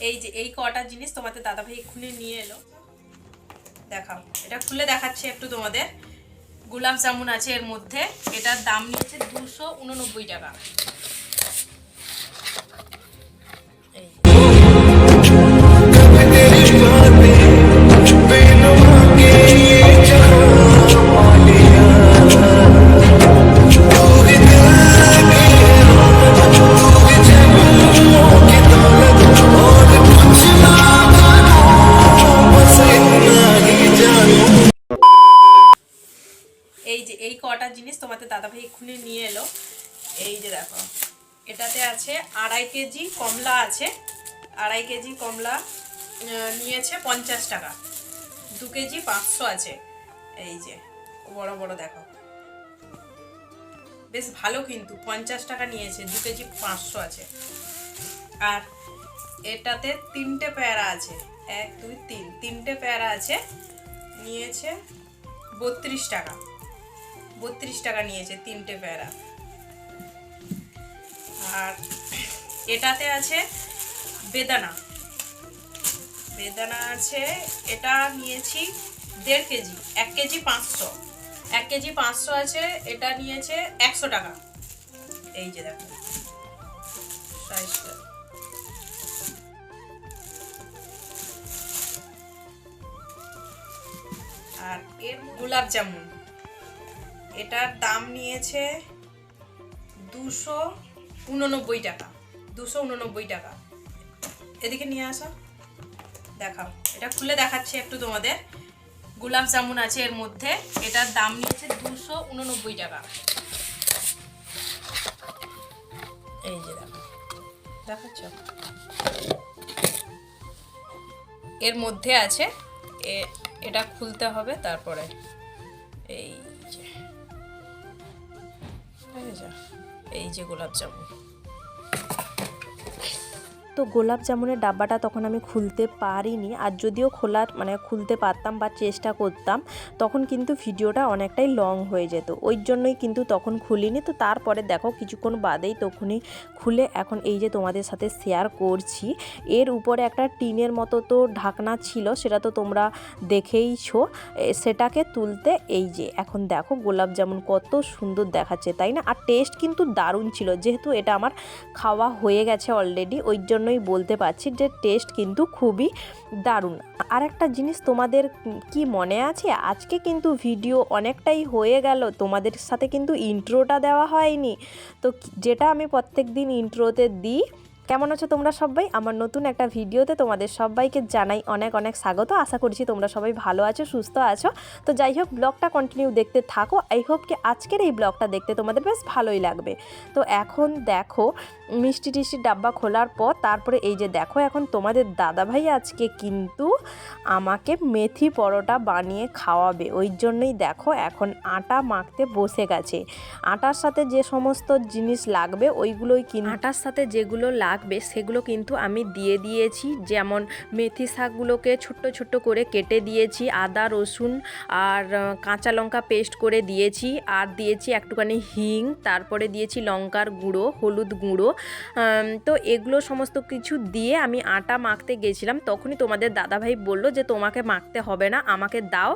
এই যে, এই কটা জিনিস তোমাদের দাদাভাই খুলে নিয়ে এলো। দেখাও, এটা খুলে দেখাচ্ছি একটু তোমাদের। গোলাপ জামুন আছে এর মধ্যে, এটার দাম নিয়েছে দুশো উননব্বই টাকা। দাদাভাই খুলে নিয়ে এলো। এই যে দেখো, এটাতে আছে আড়াই কেজি কমলা আছে। আড়াই কেজি কমলা নিয়েছে পঞ্চাশ টাকা। দু কেজি পাঁচশো আছে। এই যে, বড় বড় দেখো। বেশ ভালো কিন্তু, পঞ্চাশ টাকা নিয়েছে, দু কেজি পাঁচশো আছে। আর এটাতে তিনটে পেয়ারা আছে। এক, দুই, তিন। তিনটে পেয়ারা আছে, নিয়েছে বত্রিশ টাকা। বত্রিশ টাকা নিয়েছে তিনটে পেয়ারা। আর এটাতে আছে বেদানা। বেদানা আছে, এটা নিয়েছি দেড় কেজি, এক কেজি পাঁচশো। এক কেজি পাঁচশো আছে, এটা নিয়েছে একশো টাকা। এই যে দেখো সাইজটা আর এর গোলাপ জামুন। এটার দাম নিয়েছে দুশো উননব্বই টাকা, দুশো উননব্বই টাকা। এদিকে নিয়ে আসো, দেখাও। এটা খুলে দেখাচ্ছি একটু তোমাদের। গোলাপ জামুন আছে এর মধ্যে, এটার দাম নিয়েছে দুশো উননব্বই টাকা। এই যে দেখো, দেখাচ্ছ? এর মধ্যে আছে এটা খুলতে হবে তারপরে। এই যে এই যে গোলাপ জামুন। তো গোলাপ জামুনের ডাব্বাটা তখন আমি খুলতে পারিনি। আর যদিও খোলার মানে খুলতে পারতাম বা চেষ্টা করতাম, তখন কিন্তু ভিডিওটা অনেকটাই লং হয়ে যেত। ওই জন্যই কিন্তু তখন খুলিনি। তো তারপরে দেখো, কিছুক্ষণ বাদেই তখনই খুলে এখন এই যে তোমাদের সাথে শেয়ার করছি। এর উপরে একটা টিনের মতো তো ঢাকনা ছিল, সেটা তো তোমরা দেখেইছো। সেটাকে তুলতে এই যে, এখন দেখো গোলাপ জামুন কত সুন্দর দেখাচ্ছে, তাই না? আর টেস্ট কিন্তু দারুণ ছিল, যেহেতু এটা আমার খাওয়া হয়ে গেছে অলরেডি ওই জন্যই বলতে পারছি যে টেস্ট কিন্তু খুবই দারুণ। আর একটা জিনিস তোমাদের কি মনে আছে? আজকে কিন্তু ভিডিও অনেকটাই হয়ে গেল। তোমাদের সাথে কিন্তু ইন্ট্রোটা দেওয়া হয়নি। তো যেটা আমি প্রত্যেক দিন ইন্ট্রোতে দিই কেমন আছো তোমরা সবাই? আমার নতুন একটা ভিডিওতে তোমাদের সবাইকে জানাই অনেক অনেক স্বাগত। আশা করছি তোমরা সবাই ভালো আছো, সুস্থ আছো। তো যাই হোক, ব্লগটা কন্টিনিউ দেখতে থাকো। আই হোপ কি আজকের এই ব্লগটা দেখতে তোমাদের বেশ ভালোই লাগবে। তো এখন দেখো, মিষ্টি টিষ্টির ডাব্বা খোলার পর তারপরে এই যে দেখো, এখন তোমাদের দাদাভাই আজকে কিন্তু আমাকে মেথি পরোটা বানিয়ে খাওয়াবে। ওই জন্যই দেখো, এখন আটা মাখতে বসে গেছে। আটার সাথে যে সমস্ত জিনিস লাগবে, ওইগুলোই কিন্তু আটার সাথে যেগুলো লাগবে সেগুলো কিন্তু আমি দিয়ে দিয়েছি। যেমন মেথি শাকগুলোকে ছোট্ট ছোট্ট করে কেটে দিয়েছি, আদা, রসুন আর কাঁচা লঙ্কা পেস্ট করে দিয়েছি। আর দিয়েছি একটুখানি হিং, তারপরে দিয়েছি লঙ্কার গুঁড়ো, হলুদ গুঁড়ো। তো এগুলো সমস্ত কিছু দিয়ে আমি আটা মাখতে গেছিলাম। তখনই তোমাদের দাদাভাই বলল যে, তোমাকে মাখতে হবে না, আমাকে দাও,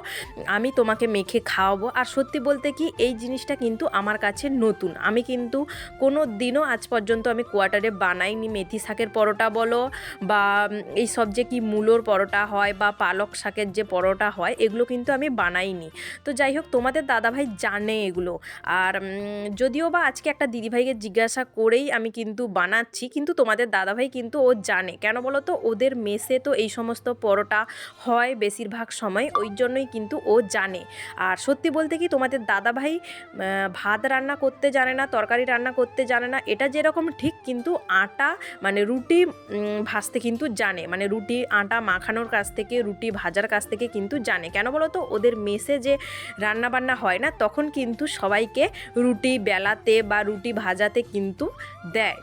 আমি তোমাকে মেখে খাওয়াবো। আর সত্যি বলতে কি, এই জিনিসটা কিন্তু আমার কাছে নতুন। আমি কিন্তু কোনো দিনও আজ পর্যন্ত আমি কোয়ার্টারে বানাইনি মেথি শাকের পরোটা বলো বা এই সব যে কি মূলোর পরোটা হয় বা পালক শাকের যে পরোটা হয়, এগুলো কিন্তু আমি বানাইনি। তো যাই হোক, তোমাদের দাদাভাই জানে এগুলো। আর যদিও বা আজকে একটা দিদিভাইকে জিজ্ঞাসা করেই আমি কিন্তু বানাচ্ছি, কিন্তু তোমাদের দাদাভাই কিন্তু ও জানে। কেন বলো তো? ওদের মেসে তো এই সমস্ত পরোটা হয় বেশিরভাগ সময়, ওই জন্যই কিন্তু ও জানে। আর সত্যি বলতে কি, তোমাদের দাদাভাই ভাত রান্না করতে জানে না, তরকারি রান্না করতে জানে না, এটা যেরকম ঠিক, কিন্তু আটা মানে রুটি ভাজতে কিন্তু জানে। মানে রুটি, আটা মাখানোর কাছ থেকে, রুটি ভাজার কাছ থেকে কিন্তু জানে। কেন বলো তো ওদের মেসে যে রান্না বান্না হয় না, তখন কিন্তু সবাইকে রুটি বেলাতে বা রুটি ভাজাতে কিন্তু দেয়।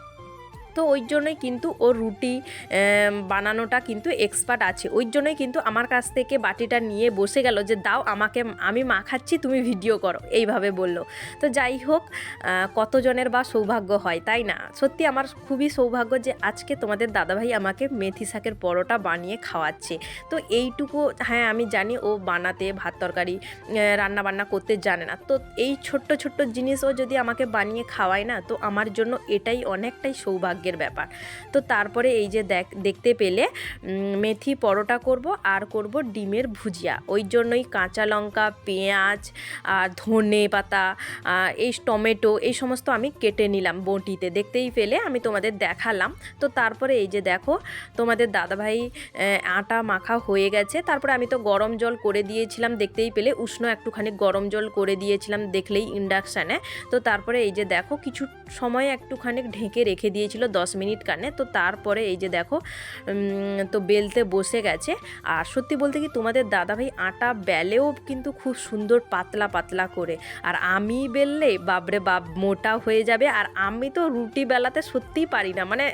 তো ওই জন্যই কিন্তু ও রুটি বানানোটা কিন্তু এক্সপার্ট আছে। ওই জন্যই কিন্তু আমার কাছ থেকে বাটিটা নিয়ে বসে গেল যে, দাও আমাকে, আমি মাখাচ্ছি তুমি ভিডিও করো। এইভাবে বলল। তো যাই হোক কতজনের বা সৌভাগ্য হয়, তাই না? সত্যি আমার খুবই সৌভাগ্য যে, আজকে তোমাদের দাদাভাই আমাকে মেথি শাকের পরোটা বানিয়ে খাওয়াচ্ছে। তো এইটুকু হ্যাঁ আমি জানি ও বানাতে, ভাত তরকারি রান্না বান্না করতে জানে না। তো এই ছোট্ট ছোট্ট জিনিসও যদি আমাকে বানিয়ে খাওয়ায় না, তো আমার জন্য এটাই অনেকটাই সৌভাগ্যের ব্যাপার। তো তারপরে এই যে দেখ, দেখতে পেলে মেথি পরোটা করব আর করব ডিমের ভুজিয়া। ওই জন্যই কাঁচা লঙ্কা, পেঁয়াজ আর ধনে পাতা এই টমেটো, এই সমস্ত আমি কেটে নিলাম বটিতে। দেখতেই পেলে, আমি তোমাদের দেখালাম। তো তারপরে এই যে দেখো, তোমাদের দাদাভাই আটা মাখা হয়ে গেছে। তারপরে আমি তো গরম জল করে দিয়েছিলাম। দেখতেই পেলে, উষ্ণ একটুখানি গরম জল করে দিয়েছিলাম দেখলেই ইন্ডাকশানে তো তারপরে এই যে দেখো, কিছু সময় একটুখানি ঢেকে রেখে দিয়েছিল দশ মিনিট কানে। তো তারপরে এই যে দেখো তো বেলতে বসে গেছে। আর সত্যি বলতে কি তোমাদের দাদাভাই আটা বেলেও কিন্তু খুব সুন্দর পাতলা পাতলা করে। আর আমি বেললে বাবরে বাপ মোটা হয়ে যাবে। আর আমি তো রুটি বেলাতে সত্যিই পারি না। মানে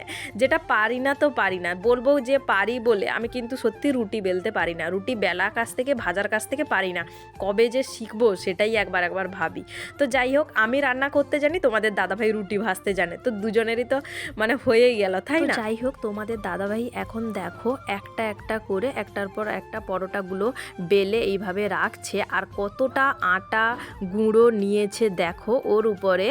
যেটা পারি না তো পারি না। বলব যে পারি বলে আমি কিন্তু সত্যি রুটি বেলতে পারি না। রুটি বেলা কাছ থেকে, ভাজার কাছ থেকে পারি না। কবে যে শিখব সেটাই একবার একবার ভাবি। তো যাই হোক, আমি রান্না করতে জানি, তোমাদের দাদাভাই রুটি ভাজতে জানে। তো দুজনেরই তো মানে হয়েই গেল তাই না? যাই হোক তোমাদের দাদাভাই এখন দেখো একটা একটা করে একটার পর একটা পরোটাগুলো বেলে এইভাবে রাখছে আর কতটা আটা গুঁড়ো নিয়েছে দেখো ওর উপরে।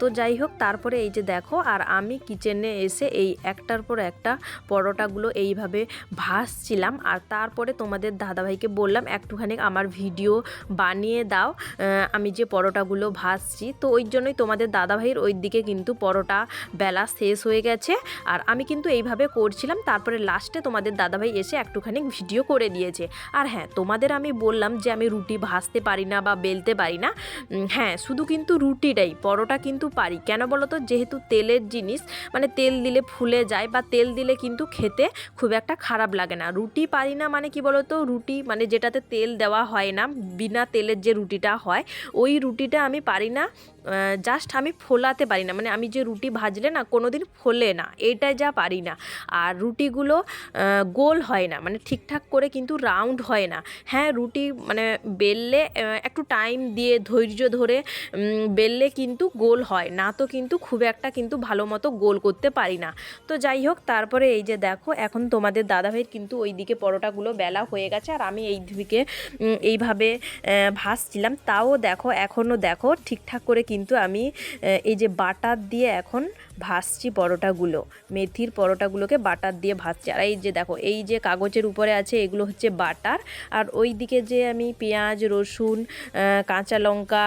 তো যাই হোক তারপরে এই যে দেখো আর আমি কিচেনে এসে এই একটার পর একটা পরোটাগুলো এইভাবে ভাসছিলাম আর তারপরে তোমাদের দাদাভাইকে বললাম একটুখানি আমার ভিডিও বানিয়ে দাও আমি যে পরোটাগুলো ভাসছি তো ওই জন্যই তোমাদের দাদাভাইয়ের ওই দিকে কিন্তু পরোটা বেলা শেষ হয়ে গেছে। আর আমি কিন্তু এইভাবে করছিলাম, তারপরে লাস্টে তোমাদের দাদাভাই এসে একটুখানি ভিডিও করে দিয়েছে। আর হ্যাঁ তোমাদের আমি বললাম যে আমি রুটি ভাজতে পারি না বা বেলতে পারি না। হ্যাঁ শুধু কিন্তু রুটিটাই, পরোটা কিন্তু পারি। কেন বলো তো? যেহেতু তেলের জিনিস মানে তেল দিলে ফুলে যায় বা তেল দিলে কিন্তু খেতে খুব একটা খারাপ লাগে না। রুটি পারি না মানে কি বলো তো? রুটি মানে যেটাতে তেল দেওয়া হয় না, বিনা তেলের যে রুটিটা হয়, ওই রুটিটা আমি পারি না। জাস্ট আমি ফোলাতে পারি না। মানে আমি যে রুটি ভাজলে না কোনো দিন ফোলে না। এইটাই যা পারি না। আর রুটিগুলো গোল হয় না। মানে ঠিকঠাক করে কিন্তু রাউন্ড হয় না। হ্যাঁ রুটি মানে বেললে একটু টাইম দিয়ে ধৈর্য ধরে বেললে কিন্তু গোল হয়। না তো কিন্তু খুব একটা কিন্তু ভালো মতো গোল করতে পারি না। তো যাই হোক তারপরে এই যে দেখো এখন তোমাদের দাদাভাইয়ের কিন্তু ওই দিকে পরোটাগুলো বেলা হয়ে গেছে। আর আমি এই দিকে এইভাবে আহ, ভাজছিলাম। তাও দেখো এখনও দেখো ঠিকঠাক করে কিন্তু আমি এই যে বাটার দিয়ে এখন ভাসছি পরোটাগুলো, মেথির পরোটাগুলোকে বাটার দিয়ে ভাসছি আর এই যে দেখো, এই যে কাগজের উপরে আছে, এগুলো হচ্ছে বাটার। আর ওই দিকে যে আমি পেঁয়াজ, রসুন কাঁচা লঙ্কা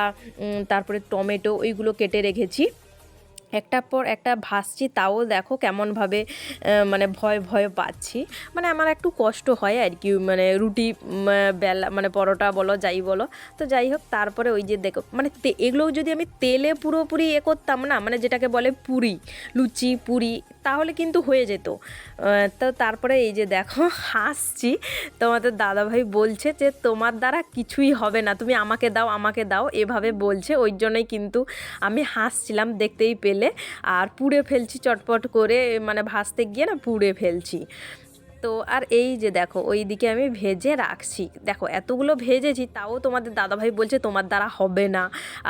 তারপরে টমেটো, ওইগুলো কেটে রেখেছি। একটার পর একটা ভাসছি, তাও দেখো কেমনভাবে মানে ভয় ভয় পাচ্ছি। মানে আমার একটু কষ্ট হয় আর কি মানে রুটি বেলা মানে পরোটা বলো, যাই বলো। তো যাই হোক, তারপরে ওই যে দেখো মানে এগুলো যদি আমি তেলে পুরোপুরি এ করতাম না মানে যেটাকে বলে পুরি, লুচি, পুরি তাহলে কিন্তু হয়ে যেত। তো তারপরে এই যে দেখো, হাসছি। তোমাদের দাদাভাই বলছে যে, তোমার দ্বারা কিছুই হবে না। তুমি আমাকে দাও আমাকে দাও। এভাবে বলছে। ওই জন্যই কিন্তু আমি হাসছিলাম দেখতেই পেলে। আর পুড়ে ফেলছি চটপট করে মানে ভাসতে গিয়ে না পুড়ে ফেলছি। তো আর এই যে দেখো ওই দিকে আমি ভেজে রাখছি। দেখো, এতগুলো ভেজেছি, তাও তোমাদের দাদাভাই বলছে তোমার দ্বারা হবে না।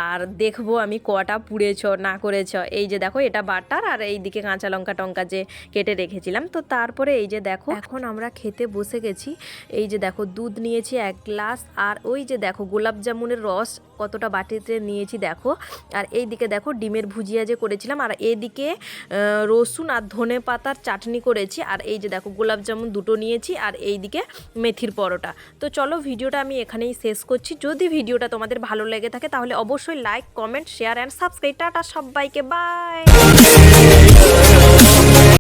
আর দেখব আমি কটা পুড়েছ, না করেছ। এই যে দেখো, এটা বাটার আর এই দিকে কাঁচা লঙ্কা টঙ্কা যে কেটে রেখেছিলাম। তো তারপরে এই যে দেখো, এখন আমরা খেতে বসে গেছি। এই যে দেখো, দুধ নিয়েছি এক গ্লাস। আর ওই যে দেখো, গোলাপ জামুনের রস কতটা বাটিতে নিয়েছি দেখো। আর এই দিকে দেখো ডিমের ভুজিয়া যে করেছিলাম, আর এদিকে রসুন আর ধনে পাতার চাটনি করেছি। আর এই যে দেখো গোলাপ জামুন দুটো নিয়েছি, আর এই দিকে মেথির পরোটা। তো চলো ভিডিওটা আমি এখানেই শেষ করছি। যদি ভিডিওটা তোমাদের ভালো লেগে থাকে, তাহলে অবশ্যই like comment share and subscribe tata সবাইকে বাই